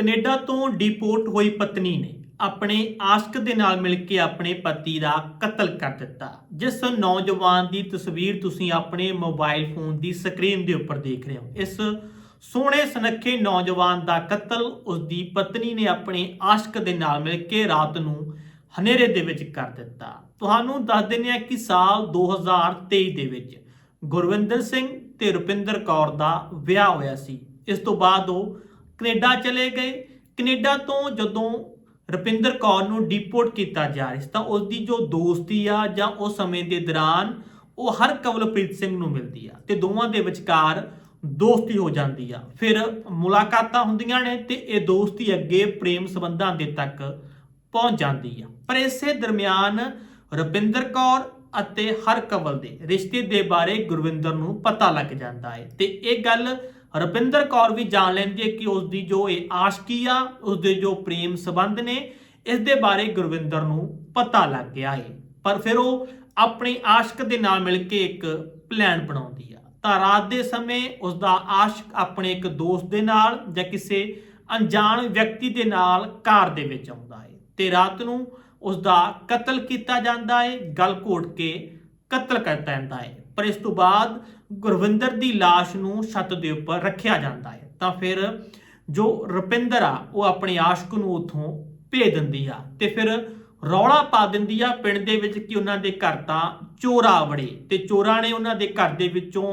Canada ਤੋਂ deport ਹੋਈ ਪਤਨੀ ਨੇ ਆਪਣੇ ਆਸ਼ਕ ਦੇ ਨਾਲ ਮਿਲ ਕੇ ਆਪਣੇ ਪਤੀ ਦਾ ਕਤਲ ਕਰ ਦਿੱਤਾ। ਜਿਸ ਨੌਜਵਾਨ ਦੀ ਤਸਵੀਰ ਤੁਸੀਂ ਆਪਣੇ ਮੋਬਾਈਲ ਫੋਨ ਦੀ ਸਕਰੀਨ ਦੇ ਉੱਪਰ ਦੇਖ ਰਹੇ ਹੋ। ਇਸ ਸੋਹਣੇ ਸੁਨੱਖੇ ਨੌਜਵਾਨ ਦਾ ਕਤਲ ਉਸ ਦੀ ਪਤਨੀ ਨੇ ਆਪਣੇ ਆਸ਼ਕ ਦੇ ਨਾਲ ਮਿਲ ਕੇ ਰਾਤ ਨੂੰ ਹਨੇਰੇ ਦੇ ਵਿੱਚ ਕਰ ਦਿੱਤਾ। ਤੁਹਾਨੂੰ ਦੱਸ ਦਿੰਦੇ ਹਾਂ ਕਿ ਸਾਲ 2023 ਦੇ ਵਿੱਚ ਗੁਰਵਿੰਦਰ ਸਿੰਘ ਤੇ ਰੁਪਿੰਦਰ ਕੌਰ ਦਾ ਵਿਆਹ ਹੋਇਆ ਸੀ। ਇਸ ਤੋਂ ਬਾਅਦ ਉਹ ਕੈਨੇਡਾ ਚਲੇ ਗਏ। ਕੈਨੇਡਾ ਤੋਂ ਜਦੋਂ ਰੁਪਿੰਦਰ ਕੌਰ ਨੂੰ ਡਿਪੋਰਟ ਕੀਤਾ ਜਾ ਰਿਹਾ ਤਾਂ ਉਸ ਦੀ ਜੋ ਦੋਸਤੀ ਆ ਜਾਂ ਉਸ ਸਮੇਂ ਦੇ ਦੌਰਾਨ ਉਹ ਹਰ ਕਵਲਪ੍ਰੀਤ ਸਿੰਘ ਨੂੰ ਮਿਲਦੀ ਆ ਤੇ ਦੋਵਾਂ ਦੇ ਵਿਚਕਾਰ ਦੋਸਤੀ ਹੋ ਜਾਂਦੀ ਆ। ਫਿਰ ਮੁਲਾਕਾਤਾਂ ਹੁੰਦੀਆਂ ਨੇ ਤੇ ਇਹ ਦੋਸਤੀ ਅੱਗੇ ਪ੍ਰੇਮ ਸੰਬੰਧਾਂ ਦੇ ਤੱਕ ਪਹੁੰਚ ਜਾਂਦੀ ਆ। ਪਰ ਇਸੇ ਦਰਮਿਆਨ ਰਪਿੰਦਰ ਕੌਰ ਅਤੇ ਹਰਕਵਲ ਦੇ ਰਿਸ਼ਤੇ ਦੇ ਬਾਰੇ ਗੁਰਵਿੰਦਰ ਨੂੰ ਪਤਾ ਲੱਗ ਜਾਂਦਾ ਹੈ ਤੇ ਇਹ ਗੱਲ ਰੁਪਿੰਦਰ ਕੌਰ ਵੀ ਜਾਣ ਲੈਂਦੀ ਹੈ ਕਿ ਉਸ ਦੀ ਜੋ ਇਹ ਆਸ਼ਕੀ ਆ ਉਸ ਦੇ ਜੋ ਪ੍ਰੇਮ ਸੰਬੰਧ ਨੇ, ਇਸ ਦੇ ਬਾਰੇ ਗੁਰਵਿੰਦਰ ਨੂੰ ਪਤਾ ਲੱਗ ਗਿਆ ਹੈ ਪਰ ਫਿਰ ਉਹ ਆਪਣੀ ਆਸ਼ਕ ਦੇ ਨਾਲ ਮਿਲ ਕੇ ਇੱਕ ਪਲਾਨ ਬਣਾਉਂਦੀ ਆ। ਤਾਂ ਰਾਤ ਦੇ ਸਮੇਂ ਉਸ ਦਾ ਆਸ਼ਕ ਆਪਣੇ ਇੱਕ ਦੋਸਤ ਦੇ ਨਾਲ ਜਾਂ ਕਿਸੇ ਅਣਜਾਣ ਵਿਅਕਤੀ ਦੇ ਨਾਲ ਕਾਰ ਦੇ ਵਿੱਚ ਆਉਂਦਾ ਹੈ ਤੇ ਰਾਤ ਨੂੰ ਉਸ ਦਾ ਕਤਲ ਕੀਤਾ ਜਾਂਦਾ ਹੈ ਗਲ ਘੋਟ ਕੇ ਕਤਲ ਕਰ ਜਾਂਦਾ ਹੈ ਪਰ ਇਸ ਤੋਂ ਬਾਅਦ ਗੁਰਵਿੰਦਰ ਦੀ ਲਾਸ਼ ਨੂੰ ਛੱਤ ਦੇ ਉੱਪਰ ਰੱਖਿਆ ਜਾਂਦਾ ਹੈ, ਤਾਂ ਫਿਰ ਜੋ ਰੁਪਿੰਦਰ ਆ, ਉਹ ਆਪਣੇ ਆਸ਼ਕ ਨੂੰ ਉਥੋਂ ਭੇਜ ਦਿੰਦੀ ਆ ਤੇ ਫਿਰ ਰੌਲਾ ਪਾ ਦਿੰਦੀ ਆ ਪਿੰਡ ਦੇ ਵਿੱਚ ਕਿ ਉਹਨਾਂ ਦੇ ਘਰ ਤਾਂ ਚੋਰਾ ਵੜੇ ਤੇ ਚੋਰਾਂ ਨੇ ਉਹਨਾਂ ਦੇ ਘਰ ਦੇ ਵਿੱਚੋਂ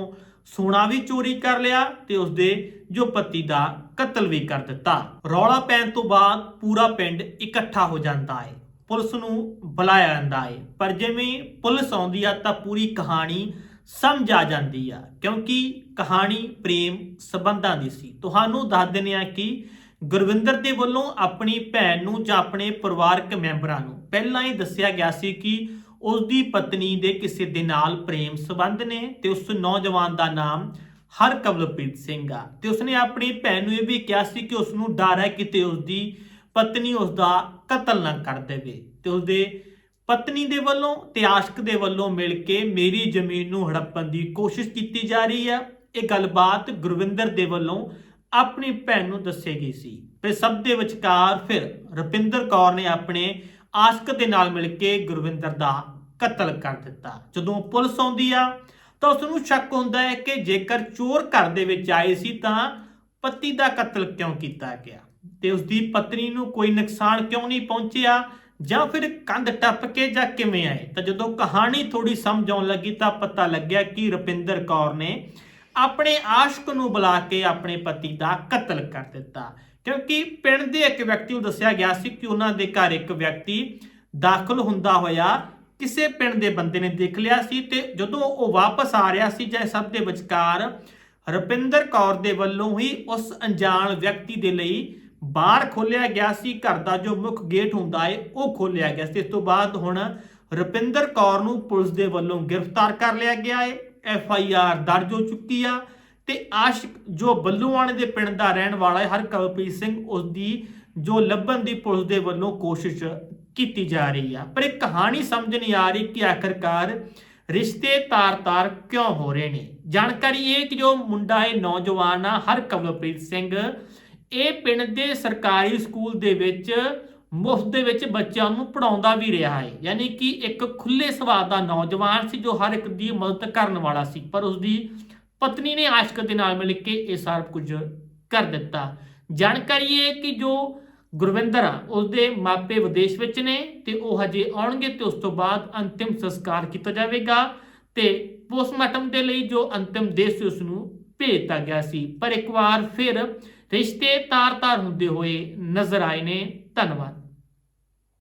ਸੋਨਾ ਵੀ ਚੋਰੀ ਕਰ ਲਿਆ ਤੇ ਉਸਦੇ ਜੋ ਪਤੀ ਦਾ ਕਤਲ ਵੀ ਕਰ ਦਿੱਤਾ। ਰੌਲਾ ਪੈਣ ਤੋਂ ਬਾਅਦ ਪੂਰਾ ਪਿੰਡ ਇਕੱਠਾ ਹੋ ਜਾਂਦਾ ਹੈ, ਪੁਲਿਸ ਨੂੰ ਬੁਲਾਇਆ ਜਾਂਦਾ ਹੈ। ਪਰ ਜਿਵੇਂ ਪੁਲਿਸ ਆਉਂਦੀ ਆ ਤਾਂ ਪੂਰੀ ਕਹਾਣੀ ਸਮਝ ਆ ਜਾਂਦੀ ਆ, ਕਿਉਂਕਿ ਕਹਾਣੀ, ਪ੍ਰੇਮ ਸੰਬੰਧਾਂ ਦੀ ਸੀ। ਤੁਹਾਨੂੰ ਦੱਸ ਦਿੰਦੇ ਆ ਕਿ ਗੁਰਵਿੰਦਰ ਦੇ ਵੱਲੋਂ ਆਪਣੀ ਭੈਣ ਨੂੰ ਜਾਂ ਆਪਣੇ ਪਰਿਵਾਰਕ ਮੈਂਬਰਾਂ ਨੂੰ ਪਹਿਲਾਂ ਹੀ ਦੱਸਿਆ ਗਿਆ ਸੀ ਕਿ ਉਸ ਦੀ ਪਤਨੀ ਦੇ ਕਿਸੇ ਦੇ ਨਾਲ ਪ੍ਰੇਮ ਸੰਬੰਧ ਨੇ ਤੇ ਉਸ ਨੌਜਵਾਨ ਦਾ ਨਾਮ ਹਰਕਵਲਪ੍ਰੀਤ ਸਿੰਘ ਆ। ਤੇ ਉਸਨੇ ਆਪਣੀ ਭੈਣ ਨੂੰ ਇਹ ਵੀ ਕਿਹਾ ਸੀ ਕਿ ਉਸ ਨੂੰ ਡਰ ਹੈ ਕਿਤੇ ਉਸ ਦੀ ਪਤਨੀ ਉਸ ਦਾ ਕਤਲ ਨਾ ਕਰ ਦੇਵੇ ਤੇ ਉਸਦੇ ਪਤਨੀ ਦੇ ਵੱਲੋਂ ਤੇ ਆਸ਼ਕ ਦੇ ਵੱਲੋਂ ਮਿਲ ਕੇ ਮੇਰੀ ਜ਼ਮੀਨ ਨੂੰ ਹੜੱਪਣ ਦੀ ਕੋਸ਼ਿਸ਼ ਕੀਤੀ ਜਾ ਰਹੀ ਹੈ ਇਹ ਗੱਲਬਾਤ ਗੁਰਵਿੰਦਰ ਦੇ ਵੱਲੋਂ ਆਪਣੀ ਭੈਣ ਨੂੰ ਦੱਸੀ ਗਈ ਸੀ। ਤੇ ਸਭ ਦੇ ਵਿਚਕਾਰ ਫਿਰ ਰੁਪਿੰਦਰ ਕੌਰ ਨੇ ਆਪਣੇ ਆਸ਼ਕ ਦੇ ਨਾਲ ਮਿਲ ਕੇ ਗੁਰਵਿੰਦਰ ਦਾ ਕਤਲ ਕਰ ਦਿੱਤਾ। ਜਦੋਂ ਪੁਲਿਸ ਆਉਂਦੀ ਆ, ਤਾਂ ਉਸ ਨੂੰ ਸ਼ੱਕ ਹੁੰਦਾ ਹੈ ਕਿ ਜੇਕਰ ਚੋਰ ਘਰ ਦੇ ਵਿੱਚ ਆਏ ਸੀ ਤਾਂ ਪਤੀ ਦਾ ਕਤਲ ਕਿਉਂ ਕੀਤਾ ਗਿਆ? ਤੇ ਉਸ ਦੀ ਪਤਨੀ ਨੂੰ ਕੋਈ ਨੁਕਸਾਨ ਕਿਉਂ ਨਹੀਂ ਪਹੁੰਚਿਆ? ਜਾਂ ਫਿਰ ਕੰਧ ਟੱਪ ਕੇ ਜਾਂ ਕਿਵੇਂ ਆਏ? ਤਾਂ ਜਦੋਂ ਕਹਾਣੀ ਥੋੜੀ ਸਮਝ ਆਉਣ ਲੱਗੀ ਤਾਂ ਪਤਾ ਲੱਗਿਆ ਕਿ ਰੁਪਿੰਦਰ ਕੌਰ ਨੇ ਆਪਣੇ ਆਸ਼ਕ ਨੂੰ ਬੁਲਾ ਕੇ ਆਪਣੇ ਪਤੀ ਦਾ ਕਤਲ ਕਰ ਦਿੱਤਾ। ਕਿਉਂਕਿ ਪਿੰਡ ਦੇ ਇੱਕ ਵਿਅਕਤੀ ਨੂੰ ਦੱਸਿਆ ਗਿਆ ਸੀ ਕਿ ਉਹਨਾਂ ਦੇ ਘਰ ਇੱਕ ਵਿਅਕਤੀ ਦਾਖਲ ਹੁੰਦਾ ਹੋਇਆ ਕਿਸੇ ਪਿੰਡ ਦੇ ਬੰਦੇ ਨੇ ਦੇਖ ਲਿਆ ਸੀ ਤੇ ਜਦੋਂ ਉਹ ਵਾਪਸ ਆ ਰਿਹਾ ਸੀ ਜਾਂ ਸਭ ਦੇ ਵਿਚਕਾਰ, ਰੁਪਿੰਦਰ ਕੌਰ ਦੇ ਵੱਲੋਂ ਹੀ ਉਸ ਅਣਜਾਣ ਵਿਅਕਤੀ ਦੇ ਲਈ ਬਾਹਰ ਖੋਲਿਆ ਗਿਆ ਸੀ, ਘਰ ਦਾ ਜੋ ਮੁੱਖ ਗੇਟ ਹੁੰਦਾ ਹੈ ਉਹ ਖੋਲਿਆ ਗਿਆ ਸੀ। ਇਸ ਤੋਂ ਬਾਅਦ ਹੁਣ ਰੁਪਿੰਦਰ ਕੌਰ ਨੂੰ ਪੁਲਿਸ ਦੇ ਵੱਲੋਂ ਗ੍ਰਿਫਤਾਰ ਕਰ ਲਿਆ ਗਿਆ ਹੈ ਐਫ ਆਈ ਆਰ ਦਰਜ ਹੋ ਚੁੱਕੀ ਆ। ਤੇ ਆਸ਼ਿਕ, ਜੋ ਬੱਲੂਆਣੇ ਦੇ ਪਿੰਡ ਦਾ ਰਹਿਣ ਵਾਲਾ ਹੈ ਹਰਕਵਪ੍ਰੀਤ ਸਿੰਘ ਉਸ ਦੀ ਜੋ ਲੱਭਣ ਦੀ ਪੁਲਿਸ ਦੇ ਵੱਲੋਂ ਕੋਸ਼ਿਸ਼ ਕੀਤੀ ਜਾ ਰਹੀ ਆ। ਪਰ ਇਹ ਕਹਾਣੀ ਸਮਝ ਨਹੀਂ ਆ ਰਹੀ ਕਿ ਆਖਰਕਾਰ ਰਿਸ਼ਤੇ ਤਾਰ-ਤਾਰ ਕਿਉਂ ਹੋ ਰਹੇ ਨੇ। ਜਾਣਕਾਰੀ ਇਹ ਕਿ ਜੋ ਮੁੰਡਾ ਹੈ ਨੌਜਵਾਨ ਆ ਹਰਕਲਪ੍ਰੀਤ ਸਿੰਘ ਇਹ ਪਿੰਡ ਦੇ ਸਰਕਾਰੀ ਸਕੂਲ ਦੇ ਵਿੱਚ ਮੁਫਤ ਦੇ ਵਿੱਚ ਬੱਚਿਆਂ ਨੂੰ ਪੜਾਉਂਦਾ ਵੀ ਰਿਹਾ ਹੈ। ਯਾਨੀ ਕਿ ਇੱਕ ਖੁੱਲੇ ਸੁਭਾਅ ਦਾ ਨੌਜਵਾਨ ਸੀ ਜੋ ਹਰ ਇੱਕ ਦੀ ਮਦਦ ਕਰਨ ਵਾਲਾ ਸੀ, ਪਰ ਉਸ ਦੀ ਪਤਨੀ ਨੇ ਆਸ਼ਕ ਦੇ ਨਾਲ ਮਿਲ ਕੇ ਇਹ ਸਾਰਾ ਕੁਝ ਕਰ ਦਿੱਤਾ। ਜਾਣਕਾਰੀ ਇਹ ਕਿ ਜੋ ਗੁਰਵਿੰਦਰ ਆ, ਉਸਦੇ ਮਾਪੇ ਵਿਦੇਸ਼ ਵਿੱਚ ਨੇ ਤੇ ਉਹ ਹਜੇ ਆਉਣਗੇ ਤੇ ਉਸ ਤੋਂ ਬਾਅਦ ਅੰਤਿਮ ਸੰਸਕਾਰ ਕੀਤਾ ਜਾਵੇਗਾ ਤੇ ਪੋਸਟਮਾਰਟਮ ਦੇ ਲਈ ਜੋ ਅੰਤਿਮ ਦੇਸ਼ ਸੀ ਉਸ ਨੂੰ ਭੇਜਤਾ ਗਿਆ ਸੀ। ਪਰ ਇੱਕ ਵਾਰ ਫਿਰ ਰਿਸ਼ਤੇ ਤਾਰ-ਤਾਰ ਹੁੰਦੇ ਹੋਏ ਨਜ਼ਰ ਆਏ ਨੇ। ਧੰਨਵਾਦ।